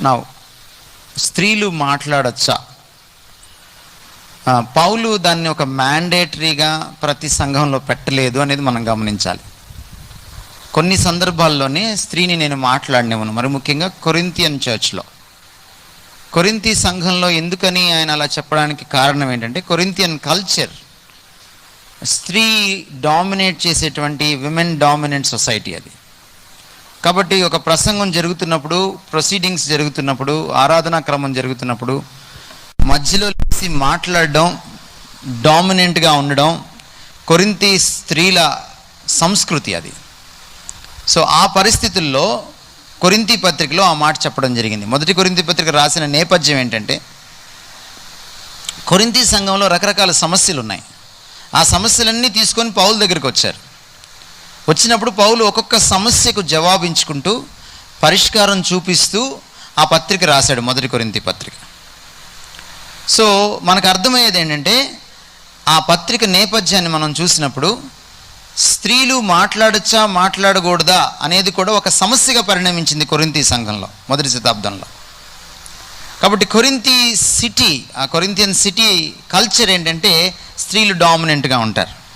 నా స్త్రీలు మాట్లాడచ్చా? పౌలు దాన్ని ఒక మ్యాండేటరీగా ప్రతి సంఘంలో పెట్టలేదు అనేది మనం గమనించాలి. కొన్ని సందర్భాల్లోనే స్త్రీని నేను మాట్లాడినేమను మరి ముఖ్యంగా కొరింతియన్ చర్చ్లో కొరింతి సంఘంలో ఎందుకని ఆయన అలా చెప్పడానికి కారణం ఏంటంటే కొరింతియన్ కల్చర్ స్త్రీ డామినేట్ చేసేటువంటి విమెన్ డామినెంట్ సొసైటీ అది. కాబట్టి ఒక ప్రసంగం జరుగుతున్నప్పుడు ప్రొసీడింగ్స్ జరుగుతున్నప్పుడు ఆరాధనా క్రమం జరుగుతున్నప్పుడు మధ్యలో లేచి మాట్లాడడం డామినెంట్గా ఉండడం కొరింతి స్త్రీల సంస్కృతి అది. సో ఆ పరిస్థితుల్లో కొరింతి పత్రికలో ఆ మాట చెప్పడం జరిగింది. మొదటి కొరింతి పత్రిక రాసిన నేపథ్యం ఏంటంటే కొరింతి సంఘంలో రకరకాల సమస్యలు ఉన్నాయి ఆ సమస్యలన్నీ తీసుకొని పౌల దగ్గరికి వచ్చారు. వచ్చినప్పుడు పౌలు ఒక్కొక్క సమస్యకు జవాబించుకుంటూ పరిష్కారం చూపిస్తూ ఆ పత్రిక రాశాడు మొదటి కొరింతి పత్రిక. సో మనకు అర్థమయ్యేది ఏంటంటే ఆ పత్రిక నేపథ్యాన్ని మనం చూసినప్పుడు స్త్రీలు మాట్లాడచ్చా మాట్లాడకూడదా అనేది కూడా ఒక సమస్యగా పరిణమించింది కొరింతి సంఘంలో మొదటి శతాబ్దంలో. కాబట్టి కొరింతి సిటీ ఆ కొరింతియన్ సిటీ కల్చర్ ఏంటంటే స్త్రీలు డామినెంట్గా ఉంటారు.